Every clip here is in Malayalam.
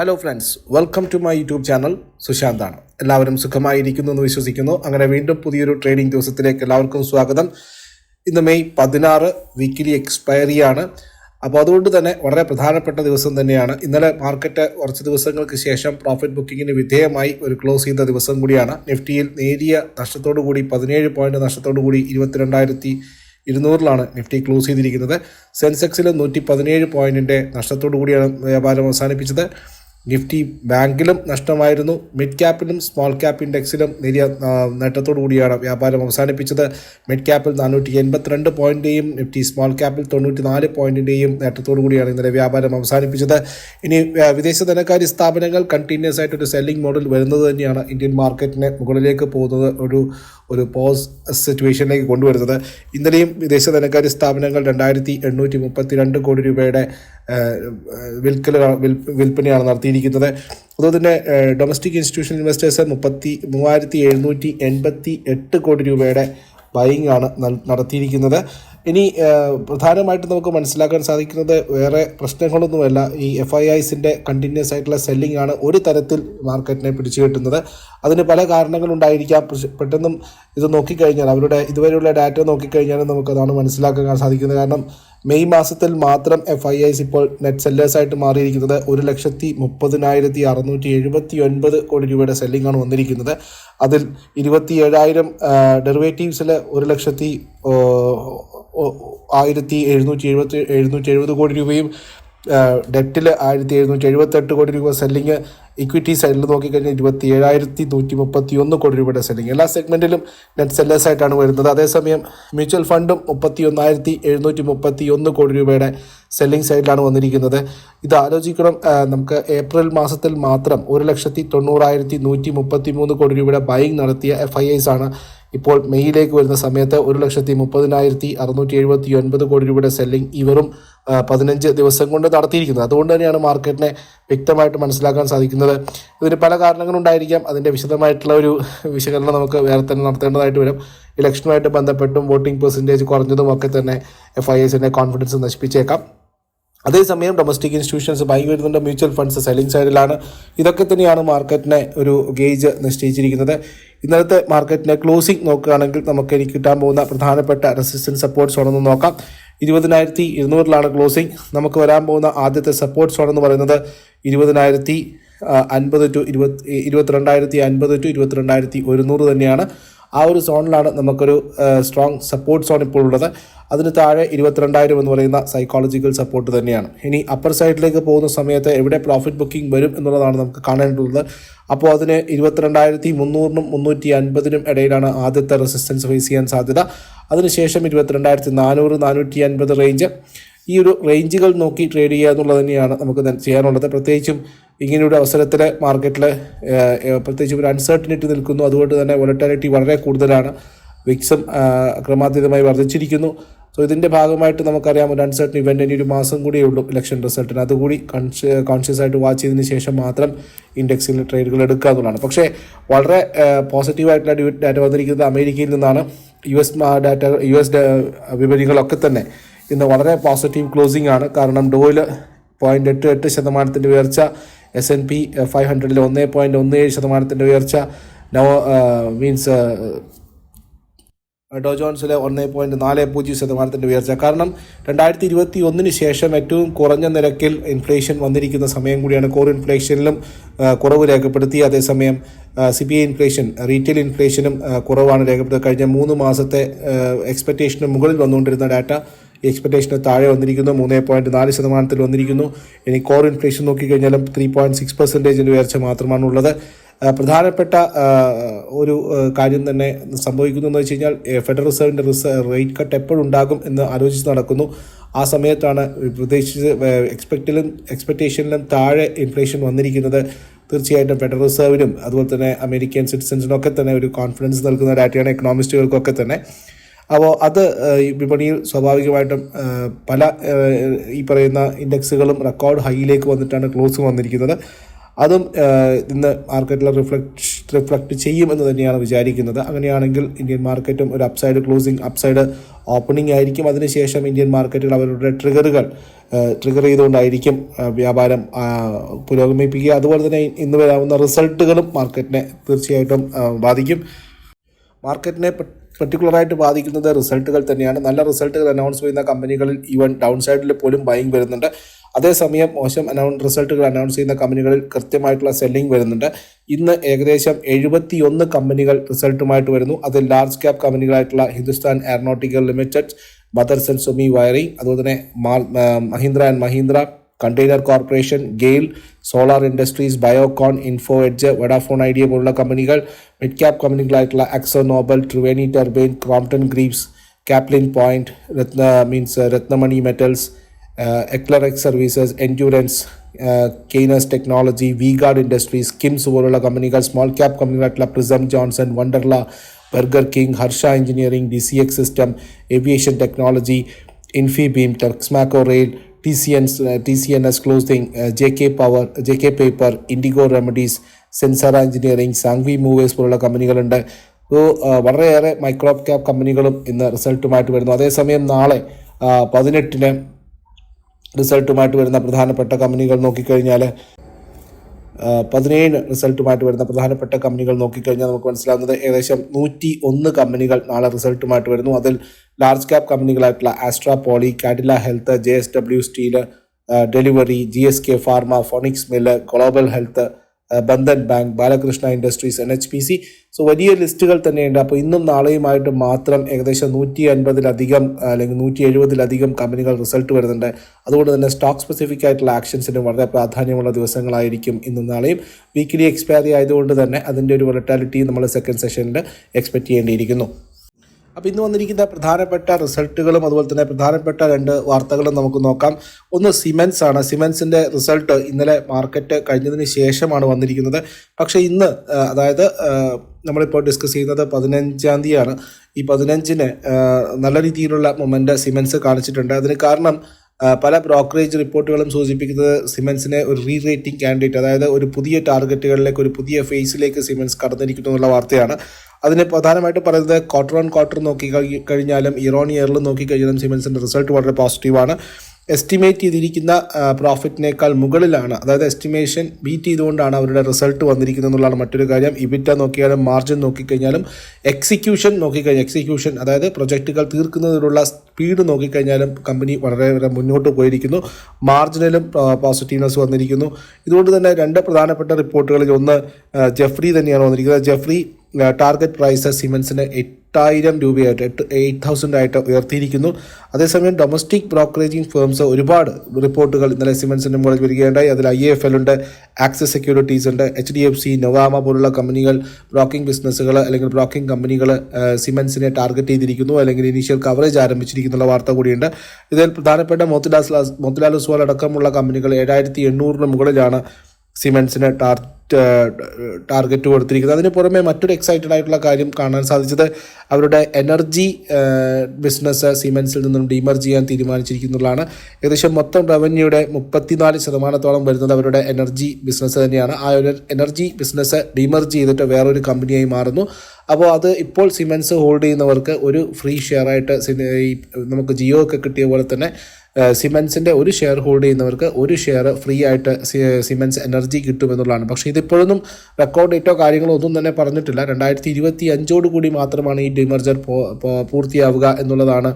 Hello friends welcome to my YouTube channel സുശാന്താണ്. എല്ലാവരും സുഖമായിരിക്കുന്നു എന്ന് വിശ്വസിക്കുന്നു. അങ്ങനെ വീണ്ടും പുതിയൊരു ട്രേഡിംഗ് ദിവസത്തിലേക്ക് എല്ലാവർക്കും സ്വാഗതം. ഇന്ന് മെയ് പതിനാറ് വീക്കിലി എക്സ്പയറി ആണ്. അപ്പോൾ അതുകൊണ്ട് തന്നെ വളരെ പ്രധാനപ്പെട്ട ദിവസം തന്നെയാണ്. ഇന്നലെ മാർക്കറ്റ് കുറച്ച് ദിവസങ്ങൾക്ക് ശേഷം പ്രോഫിറ്റ് ബുക്കിങ്ങിന് വിധേയമായി ഒരു ക്ലോസ് ചെയ്ത ദിവസം കൂടിയാണ്. നിഫ്റ്റിയിൽ നേരിയ നഷ്ടത്തോടു കൂടി പതിനേഴ് പോയിന്റ് നഷ്ടത്തോടു കൂടി ഇരുപത്തിരണ്ടായിരത്തി ഇരുന്നൂറിലാണ് നിഫ്റ്റി ക്ലോസ് ചെയ്തിരിക്കുന്നത്. സെൻസെക്സിൽ നൂറ്റി പതിനേഴ് പോയിന്റിന്റെ നഷ്ടത്തോടു കൂടിയാണ് വ്യാപാരം അവസാനിപ്പിച്ചത്. നിഫ്റ്റി ബാങ്കിലും നഷ്ടമായിരുന്നു. മിഡ് ക്യാപ്പിലും സ്മോൾ ക്യാപ്പ് ഇൻഡെക്സിലും നേരിയ നേട്ടത്തോടു കൂടിയാണ് വ്യാപാരം അവസാനിപ്പിച്ചത്. മിഡ് ക്യാപ്പിൽ നാനൂറ്റി എൺപത്തിരണ്ട് പോയിന്റേയും നിഫ്റ്റി സ്മോൾ ക്യാപ്പിൽ തൊണ്ണൂറ്റി നാല് പോയിന്റിന്റെയും നേട്ടത്തോടു കൂടിയാണ് ഇന്നലെ വ്യാപാരം അവസാനിപ്പിച്ചത്. ഇനി വിദേശ ധനകാര്യ സ്ഥാപനങ്ങൾ കണ്ടിന്യൂസ് ആയിട്ട് ഒരു സെല്ലിംഗ് മോഡൽ വരുന്നത് തന്നെയാണ് ഇന്ത്യൻ മാർക്കറ്റിനെ മുകളിലേക്ക് പോകുന്നത് ഒരു ഒരു പോസ് സിറ്റുവേഷനിലേക്ക് കൊണ്ടുവരുന്നത്. ഇന്നലെയും വിദേശ ധനകാര്യ സ്ഥാപനങ്ങൾ രണ്ടായിരത്തി എണ്ണൂറ്റി മുപ്പത്തി രണ്ട് കോടി രൂപയുടെ വിൽക്കൽ വിൽപ്പനയാണ് നടത്തിയിരിക്കുന്നത്. അതുപോലെ തന്നെ ഡൊമസ്റ്റിക് ഇൻസ്റ്റിറ്റ്യൂഷണൽ ഇൻവെസ്റ്റേഴ്സ് മുപ്പത്തി മൂവായിരത്തി എഴുന്നൂറ്റി എൺപത്തി എട്ട് കോടി രൂപയുടെ ബൈങ് ആണ് നടത്തിയിരിക്കുന്നത്. ഇനി പ്രധാനമായിട്ട് നമുക്ക് മനസ്സിലാക്കാൻ സാധിക്കുന്നത് വേറെ പ്രശ്നങ്ങളൊന്നുമല്ല. ഈ എഫ് ഐ ഐസിന്റെ കണ്ടിന്യൂസ് ആയിട്ടുള്ള സെല്ലിംഗ് ആണ് ഒരു തരത്തിൽ മാർക്കറ്റിനെ പിടിച്ചു കെട്ടുന്നത്. അതിന് പല കാരണങ്ങളുണ്ടായിരിക്കാം. പെട്ടെന്നും ഇത് നോക്കിക്കഴിഞ്ഞാൽ അവരുടെ ഇതുവരെയുള്ള ഡാറ്റ നോക്കിക്കഴിഞ്ഞാൽ നമുക്കതാണ് മനസ്സിലാക്കാൻ സാധിക്കുന്നത്. കാരണം മെയ് മാസത്തിൽ മാത്രം എഫ് ഐ ഐസ് ഇപ്പോൾ നെറ്റ് സെല്ലേഴ്സായിട്ട് മാറിയിരിക്കുന്നത് ഒരു ലക്ഷത്തി മുപ്പതിനായിരത്തി അറുന്നൂറ്റി എഴുപത്തി ഒൻപത് കോടി രൂപയുടെ സെല്ലിംഗ് ആണ് വന്നിരിക്കുന്നത്. അതിൽ ഇരുപത്തി ഏഴായിരം ഡെറിവേറ്റീവ്സിൽ ഒരു ലക്ഷത്തി ആയിരത്തി എഴുന്നൂറ്റി എഴുപത്തി എഴുന്നൂറ്റി എഴുപത് കോടി രൂപയും ഡെറ്റിൽ ആയിരത്തി എഴുന്നൂറ്റി എഴുപത്തെട്ട് കോടി രൂപ സെല്ലിങ് ഇക്വിറ്റി സൈഡിൽ നോക്കിക്കഴിഞ്ഞാൽ ഇരുപത്തി ഏഴായിരത്തി നൂറ്റി മുപ്പത്തി ഒന്ന് കോടി രൂപയുടെ സെല്ലിംഗ് എല്ലാ സെഗ്മെന്റിലും നെറ്റ് സെല്ലേഴ്സ് ആയിട്ടാണ് വരുന്നത്. അതേസമയം മ്യൂച്വൽ ഫണ്ടും മുപ്പത്തി ഒന്നായിരത്തി എഴുന്നൂറ്റി മുപ്പത്തി ഒന്ന് കോടി രൂപയുടെ സെല്ലിംഗ് സൈഡിലാണ് വന്നിരിക്കുന്നത്. ഇത് ആലോചിക്കണം നമുക്ക് ഏപ്രിൽ മാസത്തിൽ മാത്രം ഒരു ലക്ഷത്തി തൊണ്ണൂറായിരത്തി നൂറ്റി മുപ്പത്തി മൂന്ന് കോടി രൂപയുടെ ബൈങ് നടത്തിയ എഫ് ഐ ഐസ് ആണ് ഇപ്പോൾ മെയ്യിലേക്ക് വരുന്ന സമയത്ത് ഒരു ലക്ഷത്തി മുപ്പതിനായിരത്തി അറുന്നൂറ്റി എഴുപത്തി ഒൻപത് കോടി രൂപയുടെ സെല്ലിംഗ് ഇവരും ആ, പതിനഞ്ച് ദിവസം കൊണ്ട് നടത്തിയിരിക്കുന്നത്. അതുകൊണ്ട് തന്നെയാണ് മാർക്കറ്റിനെ വ്യക്തമായിട്ട് മനസ്സിലാക്കാൻ സാധിക്കുന്നത്. ഇതിന് പല കാരണങ്ങളുണ്ടായിരിക്കാം അതിന്റെ വിശദമായിട്ടുള്ള ഒരു വിശകലനം നമുക്ക് വേറെ തന്നെ നടത്തേണ്ടതായിട്ട് വരും. ഇലക്ഷനുമായിട്ട് ബന്ധപ്പെട്ടും വോട്ടിംഗ് പെർസെന്റേജ് കുറഞ്ഞതും ഒക്കെ തന്നെ എഫ് ഐ എസിന്റെ കോൺഫിഡൻസ് നശിപ്പിച്ചേക്കാം. അതേസമയം ഡൊമസ്റ്റിക് ഇൻസ്റ്റിറ്റ്യൂഷൻസ് ബൈ വരുന്നുണ്ട്. മ്യൂച്വൽ ഫണ്ട്സ് സെല്ലിംഗ് സൈഡിലാണ് ഇതൊക്കെ തന്നെയാണ് മാർക്കറ്റിനെ ഒരു ഗേജ് നിശ്ചയിച്ചിരിക്കുന്നത്. ഇന്നലത്തെ മാർക്കറ്റിനെ ക്ലോസിംഗ് നോക്കുകയാണെങ്കിൽ നമുക്ക് എനിക്ക് കിട്ടാൻ പോകുന്ന പ്രധാനപ്പെട്ട റെസിസ്റ്റൻസ് സപ്പോർട്ട് സോണെന്ന് നോക്കാം. ഇരുപതിനായിരത്തി ഇരുന്നൂറിലാണ് ക്ലോസിംഗ് നമുക്ക് വരാൻ പോകുന്ന ആദ്യത്തെ സപ്പോർട്ട് സോൺ എന്ന് പറയുന്നത് ഇരുപതിനായിരത്തി അൻപത് ടു ഇരുപത്തി ഇരുപത്തിരണ്ടായിരത്തി അൻപത് ടു ഇരുപത്തിരണ്ടായിരത്തി ഒരുന്നൂറ് തന്നെയാണ്. ആ ഒരു സോണിലാണ് നമുക്കൊരു സ്ട്രോങ് സപ്പോർട്ട് സോൺ ഇപ്പോൾ ഉള്ളത്. അതിന് താഴെ ഇരുപത്തിരണ്ടായിരം എന്ന് പറയുന്ന സൈക്കോളജിക്കൽ സപ്പോർട്ട് തന്നെയാണ്. ഇനി അപ്പർ സൈഡിലേക്ക് പോകുന്ന സമയത്ത് എവിടെ പ്രോഫിറ്റ് ബുക്കിംഗ് വരും എന്നുള്ളതാണ് നമുക്ക് കാണേണ്ടത് അപ്പോൾ അതിന് ഇരുപത്തിരണ്ടായിരത്തി മുന്നൂറിനും മുന്നൂറ്റി അൻപതിനും ഇടയിലാണ് ആദ്യത്തെ റെസിസ്റ്റൻസ് ഫേസ് ചെയ്യാൻ സാധ്യത. അതിനുശേഷം ഇരുപത്തിരണ്ടായിരത്തി നാനൂറ് നാനൂറ്റി അൻപത് റേഞ്ച് ഈ ഒരു റേഞ്ചുകൾ നോക്കി ട്രേഡ് ചെയ്യുക എന്നുള്ളത് തന്നെയാണ് നമുക്ക് ചെയ്യാനുള്ളത്. പ്രത്യേകിച്ചും ഇങ്ങനെയൊരു അവസരത്തിൽ മാർക്കറ്റിൽ പ്രത്യേകിച്ചും ഒരു അൺസർട്ടനിറ്റി നിൽക്കുന്നു. അതുകൊണ്ട് തന്നെ വൊളറ്റാലിറ്റി വളരെ കൂടുതലാണ്. വിക്സം ക്രമാതീതമായി വർദ്ധിച്ചിരിക്കുന്നു. സോ ഇതിന്റെ ഭാഗമായിട്ട് നമുക്കറിയാം ഒരു അൺസർട്ടൺ ഇവന്റ് ഇനി ഒരു മാസം കൂടിയേ ഉള്ളൂ ഇലക്ഷൻ റിസൾട്ടിന് അതുകൂടി കോൺഷ്യസ് ആയിട്ട് വാച്ച് ചെയ്തതിന് ശേഷം മാത്രം ഇൻഡെക്സിൽ ട്രേഡുകൾ എടുക്കുക എന്നുള്ളതാണ്. പക്ഷേ വളരെ പോസിറ്റീവായിട്ടുള്ള ഡാറ്റ വന്നിരിക്കുന്നത് അമേരിക്കയിൽ നിന്നാണ്. U S data U S വിപണികളൊക്കെ തന്നെ. ഇന്ന് വളരെ പോസിറ്റീവ് ക്ലോസിംഗ് ആണ്. കാരണം ഡോയിൽ പോയിന്റ് എട്ട് എട്ട് ശതമാനത്തിന്റെ ഉയർച്ച എസ് എൻ പി ഫൈവ് ഹൺഡ്രഡിൽ ഒന്ന് പോയിന്റ് ഒന്ന് ഏഴ് ശതമാനത്തിന്റെ ഉയർച്ച നവ മീൻസ് ഡോ ജോൺസിലെ ഒന്ന് പോയിന്റ് നാല് പൂജ്യം ശതമാനത്തിന്റെ ഉയർച്ച. കാരണം രണ്ടായിരത്തി ഇരുപത്തി ഒന്നിന് ശേഷം ഏറ്റവും കുറഞ്ഞ നിരക്കിൽ ഇൻഫ്ലേഷൻ വന്നിരിക്കുന്ന സമയം കൂടിയാണ് കോർ ഇൻഫ്ലേഷനിലും കുറവ് രേഖപ്പെടുത്തി. അതേസമയം C P I inflation retail ഇൻഫ്ലേഷനും കുറവാണ് രേഖപ്പെടുത്തുക. കഴിഞ്ഞ മൂന്ന് മാസത്തെ എക്സ്പെക്റ്റേഷന് മുകളിൽ വന്നുകൊണ്ടിരുന്ന ഡാറ്റ ഈ എക്സ്പെക്റ്റേഷന് താഴെ വന്നിരിക്കുന്നു. മൂന്ന് പോയിന്റ് നാല് ശതമാനത്തിൽ വന്നിരിക്കുന്നു. ഇനി കോർ ഇൻഫ്ലേഷൻ നോക്കിക്കഴിഞ്ഞാലും ത്രീ പോയിന്റ് സിക്സ് പെർസെന്റേജിന്റെ ഉയർച്ച മാത്രമാണ് ഉള്ളത് പ്രധാനപ്പെട്ട ഒരു കാര്യം തന്നെ സംഭവിക്കുന്നു എന്ന് വെച്ച് കഴിഞ്ഞാൽ ഫെഡറൽ റിസർവിന്റെ റിസർവ് റേറ്റ് കട്ട് എപ്പോഴുണ്ടാകും എന്ന് ആലോചിച്ച് നടക്കുന്നു. ആ സമയത്താണ് പ്രതീക്ഷിച്ച് എക്സ്പെക്റ്റിലും എക്സ്പെക്റ്റേഷനിലും താഴെ ഇൻഫ്ലേഷൻ വന്നിരിക്കുന്നത്. തീർച്ചയായിട്ടും ഫെഡറൽ റിസർവിനും അതുപോലെ തന്നെ അമേരിക്കൻ സിറ്റിസൻസിനൊക്കെ തന്നെ ഒരു കോൺഫിഡൻസ് നൽകുന്ന ഡാറ്റയാണ് എക്കണോമിസ്റ്റുകൾക്കൊക്കെ തന്നെ. അപ്പോൾ അത് വിപണിയിൽ സ്വാഭാവികമായിട്ടും പല ഈ പറയുന്ന ഇൻഡെക്സുകളും റെക്കോർഡ് ഹൈയിലേക്ക് വന്നിട്ടാണ് ക്ലോസ് വന്നിരിക്കുന്നത്. അതും ഇന്ന് മാർക്കറ്റിൽ റിഫ്ലക്ട് റിഫ്ലക്ട് ചെയ്യുമെന്ന് തന്നെയാണ് വിചാരിക്കുന്നത്. അങ്ങനെയാണെങ്കിൽ ഇന്ത്യൻ മാർക്കറ്റും ഒരു അപ്സൈഡ് ക്ലോസിംഗ് അപ്സൈഡ് ഓപ്പണിംഗ് ആയിരിക്കും. അതിനുശേഷം ഇന്ത്യൻ മാർക്കറ്റുകൾ അവരുടെ ട്രിഗറുകൾ ട്രിഗർ ചെയ്തുകൊണ്ടായിരിക്കും വ്യാപാരം പുരോഗമിപ്പിക്കുക. അതുപോലെ തന്നെ ഇന്ന് വരാവുന്ന റിസൾട്ടുകളും മാർക്കറ്റിനെ തീർച്ചയായിട്ടും ബാധിക്കും. മാർക്കറ്റിനെ പെർട്ടിക്കുലറായിട്ട് ബാധിക്കുന്നത് റിസൾട്ടുകൾ തന്നെയാണ്. നല്ല റിസൾട്ടുകൾ അനൗൺസ് ചെയ്യുന്ന കമ്പനികളിൽ ഈവൻ ഡൗൺ സൈഡിൽ പോലും ബൈങ് വരുന്നുണ്ട്. അതേസമയം മോശം അനൗൺ റിസൾട്ടുകൾ അനൗൺസ് ചെയ്യുന്ന കമ്പനികളിൽ കൃത്യമായിട്ടുള്ള സെല്ലിംഗ് വരുന്നുണ്ട്. ഇന്ന് ഏകദേശം എഴുപത്തി ഒന്ന് കമ്പനികൾ റിസൾട്ടുമായിട്ട് വരുന്നു. അത് large cap കമ്പനികളായിട്ടുള്ള Hindustan Aeronautical Limited Motherson Sumi Wiring അതുപോലെ തന്നെ Mahindra and Mahindra Container Corporation GAIL Solar Industries Biocon Info Edge Vodafone Idea പോലുള്ള കമ്പനികൾ mid cap കമ്പനികളായിട്ടുള്ള Akzo Nobel Triveni Turbine Crompton Greaves Caplin Point Ratna means Ratnamani Metals eClerx Services Endurance Kaynes Technology V Guard Industries KIMS പോലുള്ള കമ്പനികൾ small cap കമ്പനികളായിട്ടുള്ള Prism Johnson Wonderla Burger King Harsha Engineering D C X System Aviation Technology Infibeam Texmaco Rail C N S closing J K Power J K Paper Indigo Remedies Sansera Engineering Sanghvi Movers പോലുള്ള കമ്പനികളുണ്ട്. വളരെയേറെ മൈക്രോ ക്യാപ് കമ്പനികളും ഇന്ന് റിസൾട്ടുമായിട്ട് വരുന്നു. അതേസമയം നാളെ പതിനെട്ടിന് റിസൾട്ടുമായിട്ട് വരുന്ന പ്രധാനപ്പെട്ട കമ്പനികൾ നോക്കിക്കഴിഞ്ഞാൽ പതിനേഴ് റിസൾട്ടുമായിട്ട് വരുന്ന പ്രധാനപ്പെട്ട കമ്പനികൾ നോക്കിക്കഴിഞ്ഞാൽ നമുക്ക് മനസ്സിലാവുന്നത് ഏകദേശം നൂറ്റി ഒന്ന് കമ്പനികൾ നാളെ റിസൾട്ടുമായിട്ട് വരുന്നു. അതിൽ large cap കമ്പനികളായിട്ടുള്ള Astral Poly Cadila Health J S W Steel Delhivery G S K Pharma Phoenix Mill Global Health Bandhan Bank Balkrishna Industries N H P C so വലിയ ലിസ്റ്റുകൾ തന്നെയുണ്ട്. അപ്പോൾ ഇന്നും നാളെയുമായിട്ട് മാത്രം ഏകദേശം നൂറ്റി അൻപതിലധികം അല്ലെങ്കിൽ നൂറ്റി എഴുപതിലധികം കമ്പനികൾ റിസൾട്ട് വരുന്നുണ്ട്. അതുകൊണ്ട് തന്നെ സ്റ്റോക്ക് സ്പെസിഫിക് ആയിട്ടുള്ള ആക്ഷൻസിന് വളരെ പ്രാധാന്യമുള്ള ദിവസങ്ങളായിരിക്കും ഇന്നും നാളെയും. വീക്കിലി എക്സ്പയറി ആയതുകൊണ്ട് തന്നെ അതിന്റെ ഒരു വൊളറ്റാലിറ്റി നമ്മൾ സെക്കൻഡ് സെഷനിൽ എക്സ്പെക്ട് ചെയ്യേണ്ടിയിരിക്കുന്നു. അപ്പോൾ ഇന്ന് വന്നിരിക്കുന്ന പ്രധാനപ്പെട്ട റിസൾട്ടുകളും അതുപോലെ തന്നെ പ്രധാനപ്പെട്ട രണ്ട് വാർത്തകളും നമുക്ക് നോക്കാം. ഒന്ന് സിമെൻസ് ആണ്. സിമെൻസിന്റെ റിസൾട്ട് ഇന്നലെ മാർക്കറ്റ് കഴിഞ്ഞതിന് ശേഷമാണ് വന്നിരിക്കുന്നത്. പക്ഷേ ഇന്ന് അതായത് നമ്മളിപ്പോൾ ഡിസ്കസ് ചെയ്യുന്നത് പതിനഞ്ചാം തീയതിയാണ്. ഈ പതിനഞ്ചിന് നല്ല രീതിയിലുള്ള മൊമെന്റ് സിമെൻസ് കാണിച്ചിട്ടുണ്ട്. അതിന് കാരണം പല ബ്രോക്കറേജ് റിപ്പോർട്ടുകളും സൂചിപ്പിക്കുന്നത് സിമെൻസിനെ ഒരു റീ റേറ്റിംഗ് കാൻഡിഡേറ്റ് അതായത് ഒരു പുതിയ ടാർഗറ്റുകളിലേക്ക് ഒരു പുതിയ ഫേസിലേക്ക് സിമൻസ് കടന്നിരിക്കുന്നു എന്നുള്ള വാർത്തയാണ്. അതിന് പ്രധാനമായിട്ട് പറയുന്നത് ക്വാർട്ടർ ഓൺ ക്വാർട്ടർ നോക്കി കഴിഞ്ഞാലും ഇയർ ഓൺ ഇയറിൽ നോക്കി കഴിഞ്ഞാലും സിമെൻസിന്റെ റിസൾട്ട് വളരെ പോസിറ്റീവാണ് എസ്റ്റിമേറ്റ് ചെയ്തിരിക്കുന്ന പ്രോഫിറ്റിനേക്കാൾ മുകളിലാണ്. അതായത് എസ്റ്റിമേഷൻ ബീറ്റ് ചെയ്തുകൊണ്ടാണ് അവരുടെ റിസൾട്ട് വന്നിരിക്കുന്നത് എന്നുള്ളതാണ് മറ്റൊരു കാര്യം. ഇബിറ്റ നോക്കിയാലും മാർജിൻ നോക്കിക്കഴിഞ്ഞാലും എക്സിക്യൂഷൻ നോക്കിക്കഴിഞ്ഞാൽ എക്സിക്യൂഷൻ അതായത് പ്രൊജക്റ്റുകൾ തീർക്കുന്നതിനുള്ള സ്പീഡ് നോക്കിക്കഴിഞ്ഞാലും കമ്പനി വളരെ മുന്നോട്ട് പോയിരിക്കുന്നു. മാർജിനിലും പോസിറ്റീവ്നെസ് വന്നിരിക്കുന്നു. ഇതുകൊണ്ട് തന്നെ രണ്ട് പ്രധാനപ്പെട്ട റിപ്പോർട്ടുകളിൽ ഒന്ന് ജെഫ്രി തന്നെയാണ് വന്നിരിക്കുന്നത്. ജെഫ്രി ടാർഗറ്റ് പ്രൈസ് സിമെൻസിന് എട്ടായിരം രൂപയായിട്ട് എട്ട് എയ്റ്റ് തൗസൻഡ് ആയിട്ട് ഉയർത്തിയിരിക്കുന്നു. അതേസമയം ഡൊമസ്റ്റിക് ബ്രോക്കറേജിംഗ് ഫേംസ് ഒരുപാട് റിപ്പോർട്ടുകൾ ഇന്നലെ സിമെൻസിന്റെ മുകളിൽ വരികയുണ്ടായി. അതിൽ ഐ എഫ് എൽ ഉണ്ട് ആക്സിസ് സെക്യൂരിറ്റീസ് ഉണ്ട് H D F C Nuvama പോലുള്ള കമ്പനികൾ ബ്രോക്കിംഗ് ബിസിനസ്സുകൾ അല്ലെങ്കിൽ ബ്രോക്കിംഗ് കമ്പനികൾ സിമെൻസിനെ ടാർഗറ്റ് ചെയ്തിരിക്കുന്നു. അല്ലെങ്കിൽ ഇനീഷ്യൽ കവറേജ് ആരംഭിച്ചിരിക്കുന്നുള്ള വാർത്ത കൂടിയുണ്ട്. ഇതിൽ പ്രധാനപ്പെട്ട മോത്തിലാൽ മോത്തിലാൽ ഉസ്വാൽ അടക്കമുള്ള കമ്പനികൾ ഏഴായിരത്തി എണ്ണൂറിന് മുകളിലാണ് സിമെൻസിന് ടാർ ടാർഗറ്റ് കൊടുത്തിരിക്കുന്നത്. അതിന് പുറമെ മറ്റൊരു എക്സൈറ്റഡ് ആയിട്ടുള്ള കാര്യം കാണാൻ സാധിച്ചത് അവരുടെ എനർജി ബിസിനസ് സിമെൻസിൽ നിന്നും ഡിമർജ് ചെയ്യാൻ തീരുമാനിച്ചിരിക്കുന്നതാണ് ഏകദേശം മൊത്തം റവന്യൂയുടെ മുപ്പത്തിനാല് ശതമാനത്തോളം വരുന്നത് അവരുടെ എനർജി ബിസിനസ് തന്നെയാണ്. ആ ഒരു എനർജി ബിസിനസ് ഡിമർജ് ചെയ്തിട്ട് വേറൊരു കമ്പനിയായി മാറുന്നു. അപ്പോൾ അത് ഇപ്പോൾ സിമെൻസ് ഹോൾഡ് ചെയ്യുന്നവർക്ക് ഒരു ഫ്രീ ഷെയർ ആയിട്ട് നമുക്ക് ജിയോ ഒക്കെ കിട്ടിയ പോലെ തന്നെ സിമെൻസിന്റെ ഒരു ഷെയർ ഹോൾഡ് ചെയ്യുന്നവർക്ക് ഒരു ഷെയർ ഫ്രീ ആയിട്ട് സിമെൻസ് എനർജി കിട്ടുമെന്നുള്ളതാണ്. പക്ഷേ ഇതിപ്പോഴൊന്നും റെക്കോർഡ് ഡേറ്റോ കാര്യങ്ങളോ ഒന്നും തന്നെ പറഞ്ഞിട്ടില്ല. രണ്ടായിരത്തി ഇരുപത്തി അഞ്ചോട് കൂടി മാത്രമാണ് ഈ ഡിമർജർ പൂർത്തിയാവുക എന്നുള്ളതാണ്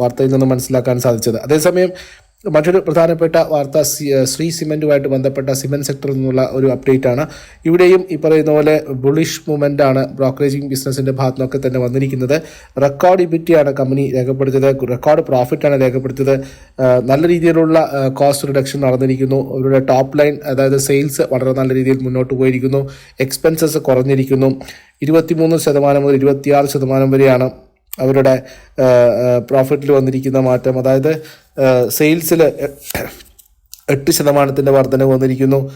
വാർത്തയിൽ നിന്ന് മനസ്സിലാക്കാൻ സാധിച്ചത്. അതേസമയം മറ്റൊരു പ്രധാനപ്പെട്ട വാർത്ത ശ്രീ സിമെന്റുമായിട്ട് ബന്ധപ്പെട്ട സിമെന്റ് സെക്ടറിൽ നിന്നുള്ള ഒരു അപ്ഡേറ്റ് ആണ്. ഇവിടെയും ഈ പറയുന്ന പോലെ ബുളിഷ് മൂവ്മെന്റ് ആണ് ബ്രോക്കറേജിംഗ് ബിസിനസിന്റെ ഭാഗത്തു നിന്നൊക്കെ തന്നെ വന്നിരിക്കുന്നത്. റെക്കോർഡ് ഇബിറ്റിയാണ് കമ്പനി രേഖപ്പെടുത്തിയത്. റെക്കോർഡ് പ്രോഫിറ്റാണ് രേഖപ്പെടുത്തിയത്. നല്ല രീതിയിലുള്ള കോസ്റ്റ് റിഡക്ഷൻ നടന്നിരിക്കുന്നു. അവരുടെ ടോപ്പ് ലൈൻ അതായത് സെയിൽസ് വളരെ നല്ല രീതിയിൽ മുന്നോട്ട് പോയിരിക്കുന്നു. എക്സ്പെൻസസ് കുറഞ്ഞിരിക്കുന്നു. ഇരുപത്തിമൂന്ന് ശതമാനം മുതൽ ഇരുപത്തിയാറ് ശതമാനം വരെയാണ് അവരുടെ പ്രോഫിറ്റിൽ വന്നിരിക്കുന്ന മാറ്റം. അതായത് സെയിൽസിൽ എട്ട് ശതമാനത്തിന്റെ വർധന വന്നിരിക്കുന്നു.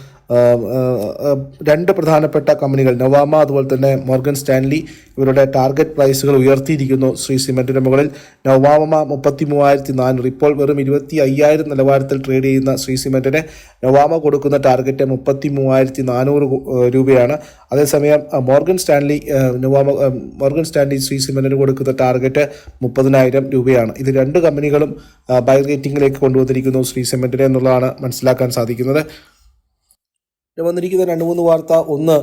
രണ്ട് പ്രധാനപ്പെട്ട കമ്പനികൾ നവാമ അതുപോലെ തന്നെ മോർഗൻ സ്റ്റാൻലി ഇവരുടെ ടാർഗറ്റ് പ്രൈസുകൾ ഉയർത്തിയിരിക്കുന്നു ശ്രീ സിമെന്റിന് മുകളിൽ. നവാമ മുപ്പത്തി മൂവായിരത്തി നാനൂറ് ഇപ്പോൾ വെറും ഇരുപത്തി അയ്യായിരം നിലവാരത്തിൽ ട്രേഡ് ചെയ്യുന്ന ശ്രീ സിമെന്റിന് നവാമ കൊടുക്കുന്ന ടാർഗറ്റ് മുപ്പത്തി മൂവായിരത്തി നാനൂറ് രൂപയാണ്. അതേസമയം Morgan Stanley Nuvama Morgan Stanley Shree സിമെന്റിന് കൊടുക്കുന്ന ടാർഗറ്റ് മുപ്പതിനായിരം രൂപയാണ്. ഇത് രണ്ട് കമ്പനികളും ബൈ റേറ്റിംഗിലേക്ക് കൊണ്ടുവന്നിരിക്കുന്നു ശ്രീ സിമെന്റിനെ എന്നുള്ളതാണ് മനസ്സിലാക്കാൻ സാധിക്കുന്നത്. വന്നിരിക്കുന്ന രണ്ട് മൂന്ന് വാർത്ത. ഒന്ന്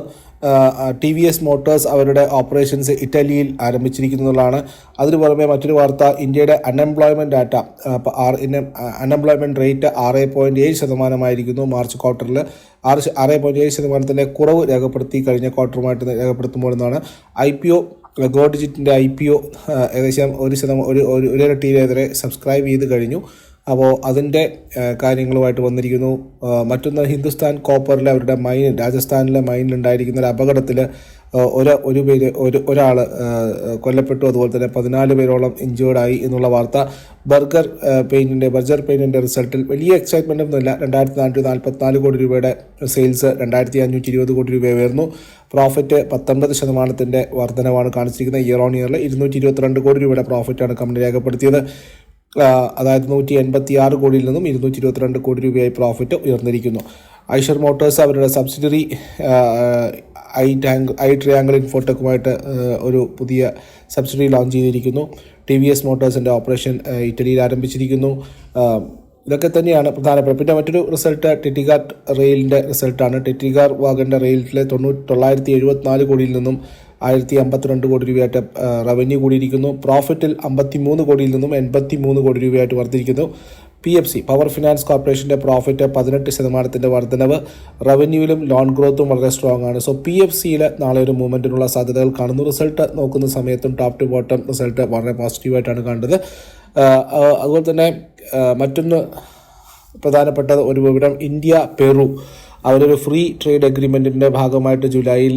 ടി വി എസ് മോട്ടോഴ്സ് അവരുടെ ഓപ്പറേഷൻസ് ഇറ്റലിയിൽ ആരംഭിച്ചിരിക്കുന്നതാണ് അതിനു പുറമെ മറ്റൊരു വാർത്ത ഇന്ത്യയുടെ അൺഎംപ്ലോയ്മെന്റ് ഡാറ്റ അൺഎംപ്ലോയ്മെന്റ് റേറ്റ് ആറ് പോയിന്റ് ഏഴ് ശതമാനമായിരിക്കുന്നു മാർച്ച് ക്വാർട്ടറിൽ ആറ് ആറ് പോയിന്റ് ഏഴ് ശതമാനത്തിന്റെ കുറവ് രേഖപ്പെടുത്തി കഴിഞ്ഞ ക്വാർട്ടറുമായിട്ട് രേഖപ്പെടുത്തുമ്പോൾ എന്നാണ്. ഐ പി ഒ ഗോ ഡിജിറ്റിന്റെ ഐ പി ഒ ഏകദേശം ഒരു ശതമാനം ഒരു ഒരു ഇരട്ടിയിലെതിരെ സബ്സ്ക്രൈബ് ചെയ്ത് കഴിഞ്ഞു. അപ്പോൾ അതിന്റെ കാര്യങ്ങളുമായിട്ട് വന്നിരിക്കുന്നു. മറ്റൊന്ന് ഹിന്ദുസ്ഥാൻ കോപ്പറിലെ അവരുടെ മൈൻ രാജസ്ഥാനിലെ മൈനിലുണ്ടായിരിക്കുന്ന ഒരു അപകടത്തിൽ ഒരു ഒരു പേര് ഒരു ഒരാൾ കൊല്ലപ്പെട്ടു. അതുപോലെ തന്നെ പതിനാല് പേരോളം ഇഞ്ചേർഡായി എന്നുള്ള വാർത്ത ബർഗർ പെയിന്റിന്റെ ബർജർ പെയിന്റിന്റെ റിസൾട്ടിൽ വലിയ എക്സൈറ്റ്മെന്റ് ഒന്നുമില്ല. രണ്ടായിരത്തി നാനൂറ്റി നാൽപ്പത്തിനാല് കോടി രൂപയുടെ സെയിൽസ് രണ്ടായിരത്തി അഞ്ഞൂറ്റി ഇരുപത് കോടി രൂപ ഉയർന്നു. പ്രോഫിറ്റ് പത്തൊൻപത് ശതമാനത്തിന്റെ വർധനവാണ് കാണിച്ചിരിക്കുന്നത്. ഇയർ ഓൺ ഇയറിൽ ഇരുന്നൂറ്റി ഇരുപത്തിരണ്ട് കോടി രൂപയുടെ പ്രോഫിറ്റാണ് കമ്പനി രേഖപ്പെടുത്തിയത്. അതായത് നൂറ്റി എൺപത്തി ആറ് കോടിയിൽ നിന്നും ഇരുന്നൂറ്റി ഇരുപത്തിരണ്ട് കോടി രൂപയായി പ്രോഫിറ്റ് ഉയർന്നിരിക്കുന്നു. ഐഷർ മോട്ടോഴ്സ് അവരുടെ subsidiary I tank I triangle ഇൻഫോടെക്കുമായിട്ട് ഒരു പുതിയ സബ്സിഡി ലോഞ്ച് ചെയ്തിരിക്കുന്നു. ടി വി എസ് മോട്ടോഴ്സിന്റെ ഓപ്പറേഷൻ ഇറ്റലിയിൽ ആരംഭിച്ചിരിക്കുന്നു. ഇതൊക്കെ തന്നെയാണ് പ്രധാനപ്പെട്ട. പിന്നെ മറ്റൊരു റിസൾട്ട് ടെറ്റിഗാർ റെയിലിന്റെ റിസൾട്ടാണ് ടെറ്റിഗാർ വാഗന്റെ റെയിലിലെ തൊണ്ണൂറ്റി തൊള്ളായിരത്തി എഴുപത്തിനാല് കോടിയിൽ നിന്നും ആയിരത്തി അമ്പത്തിരണ്ട് കോടി രൂപയായിട്ട് റവന്യൂ കൂടിയിരിക്കുന്നു. പ്രോഫിറ്റിൽ അമ്പത്തി മൂന്ന് കോടിയിൽ നിന്നും എൺപത്തി മൂന്ന് കോടി രൂപയായിട്ട് വർദ്ധിക്കുന്നു P F C Power Finance കോർപ്പറേഷന്റെ പ്രോഫിറ്റ് പതിനെട്ട് ശതമാനത്തിന്റെ വർധനവ്. റവന്യൂവിലും ലോൺ ഗ്രോത്തും വളരെ സ്ട്രോങ് ആണ്. സോ പി എഫ് സിയിൽ നാളെ ഒരു മൂവ്മെന്റിനുള്ള സാധ്യതകൾ കാണുന്നു. റിസൾട്ട് നോക്കുന്ന സമയത്തും ടോപ്പ് ടു ബോട്ടം റിസൾട്ട് വളരെ പോസിറ്റീവായിട്ടാണ് കണ്ടത് അതുപോലെ തന്നെ മറ്റൊന്ന് പ്രധാനപ്പെട്ട ഒരു വിവരം ഇന്ത്യ പെറു. അവരൊരു ഫ്രീ ട്രേഡ് അഗ്രിമെന്റിന്റെ ഭാഗമായിട്ട് ജൂലൈയിൽ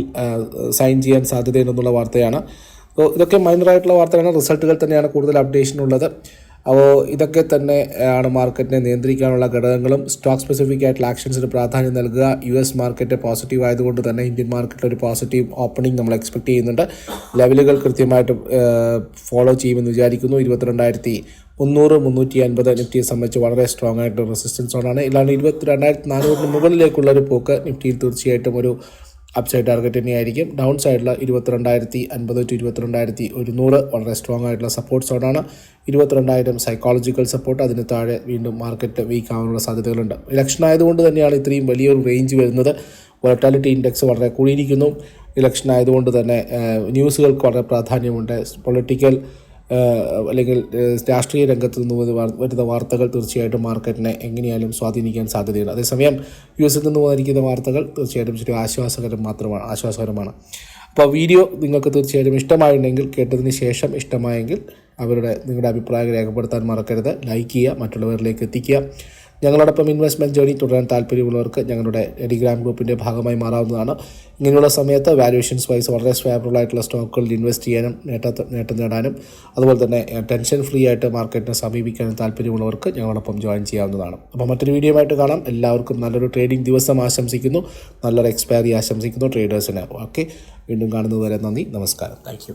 സൈൻ ചെയ്യാൻ സാധ്യതയുണ്ടെന്നുള്ള വാർത്തയാണ്. അപ്പോൾ ഇതൊക്കെ മൈനറായിട്ടുള്ള വാർത്തയാണ്. റിസൾട്ടുകൾ തന്നെയാണ് കൂടുതൽ അപ്ഡേഷൻ ഉള്ളത് അപ്പോൾ ഇതൊക്കെ തന്നെ ആണ് മാർക്കറ്റിനെ നിയന്ത്രിക്കാനുള്ള ഘടകങ്ങളും സ്റ്റോക്ക് സ്പെസിഫിക് ആയിട്ടുള്ള ആക്ഷൻസിന് പ്രാധാന്യം നൽകുക. യു എസ് മാർക്കറ്റ് പോസിറ്റീവ് ആയതുകൊണ്ട് തന്നെ ഇന്ത്യൻ മാർക്കറ്റിൽ ഒരു പോസിറ്റീവ് ഓപ്പണിംഗ് നമ്മൾ എക്സ്പെക്ട് ചെയ്യുന്നുണ്ട്. ലെവലുകൾ കൃത്യമായിട്ട് ഫോളോ ചെയ്യുമെന്ന് വിചാരിക്കുന്നു. ഇരുപത്തിരണ്ടായിരത്തി മുന്നൂറ് മുന്നൂറ്റി അൻപത് നിഫ്റ്റിയെ സംബന്ധിച്ച് വളരെ സ്ട്രോങ് ആയിട്ട് റെസിസ്റ്റൻസ് സോണാണ് ഇതാണ് ഇരുപത്തി രണ്ടായിരത്തി നാനൂറിന് മുകളിലേക്കുള്ള ഒരു പോക്ക്. നിഫ്റ്റിയിൽ തീർച്ചയായിട്ടും ഒരു അപ്സൈഡ് ടാർഗറ്റ് തന്നെയായിരിക്കും. ഡൗൺ സൈഡിൽ ഇരുപത്തിരണ്ടായിരത്തി അൻപത് ടു ഇരുപത്തിരണ്ടായിരത്തി ഒരുന്നൂറ് വളരെ സ്ട്രോങ് ആയിട്ടുള്ള സപ്പോർട്ട് സോണാണ് ഇരുപത്തിരണ്ടായിരം സൈക്കോളജിക്കൽ സപ്പോർട്ട് അതിന് താഴെ വീണ്ടും മാർക്കറ്റ് വീക്ക് ആവാനുള്ള സാധ്യതകളുണ്ട്. ഇലക്ഷൻ ആയതുകൊണ്ട് തന്നെയാണ് ഇത്രയും വലിയൊരു റേഞ്ച് വരുന്നത്. വോളറ്റാലിറ്റി ഇൻഡെക്സ് വളരെ കൂടിയിരിക്കുന്നു. ഇലക്ഷൻ ആയതുകൊണ്ട് തന്നെ ന്യൂസുകൾക്ക് വളരെ പ്രാധാന്യമുണ്ട്. പൊളിറ്റിക്കൽ അല്ലെങ്കിൽ രാഷ്ട്രീയ രംഗത്ത് നിന്ന് വരുന്ന വാർത്തകൾ തീർച്ചയായിട്ടും മാർക്കറ്റിനെ എങ്ങനെയാലും സ്വാധീനിക്കാൻ സാധ്യതയുണ്ട്. അതേസമയം യു എസിൽ നിന്ന് വന്നിരിക്കുന്ന വാർത്തകൾ തീർച്ചയായിട്ടും ശരി ആശ്വാസകരം മാത്രമാണ് ആശ്വാസകരമാണ്. അപ്പോൾ വീഡിയോ നിങ്ങൾക്ക് തീർച്ചയായിട്ടും ഇഷ്ടമായിട്ടുണ്ടെങ്കിൽ കേട്ടതിന് ശേഷം ഇഷ്ടമായെങ്കിൽ അവരുടെ നിങ്ങളുടെ അഭിപ്രായം രേഖപ്പെടുത്താൻ മറക്കരുത്. ലൈക്ക് ചെയ്യുക മറ്റുള്ളവരിലേക്ക് എത്തിക്കുക. ഞങ്ങളോടൊപ്പം ഇൻവെസ്റ്റ്മെന്റ് ജേണി തുടരാൻ താല്പര്യമുള്ളവർക്ക് ഞങ്ങളുടെ ടെലിഗ്രാം ഗ്രൂപ്പിന്റെ ഭാഗമായി മാറാവുന്നതാണ്. ഇങ്ങനെയുള്ള സമയത്ത് വാല്യുവേഷൻസ് വൈസ് വളരെ ഫേവറബിൾ ആയിട്ടുള്ള സ്റ്റോക്കുകളിൽ ഇൻവെസ്റ്റ് ചെയ്യാനും നേട്ട നേട്ടം നേടാനും അതുപോലെ തന്നെ ടെൻഷൻ ഫ്രീ ആയിട്ട് മാർക്കറ്റിനെ സമീപിക്കാനും താല്പര്യമുള്ളവർക്ക് ഞങ്ങളോടൊപ്പം ജോയിൻ ചെയ്യാവുന്നതാണ്. അപ്പോൾ മറ്റൊരു വീഡിയോ ആയിട്ട് കാണാം. എല്ലാവർക്കും നല്ലൊരു ട്രേഡിംഗ് ദിവസം ആശംസിക്കുന്നു. നല്ലൊരു എക്സ്പയറി ആശംസിക്കുന്നു ട്രേഡേഴ്സിന് ഓക്കെ വീണ്ടും കാണുന്നതുവരെ നന്ദി. നമസ്കാരം. താങ്ക്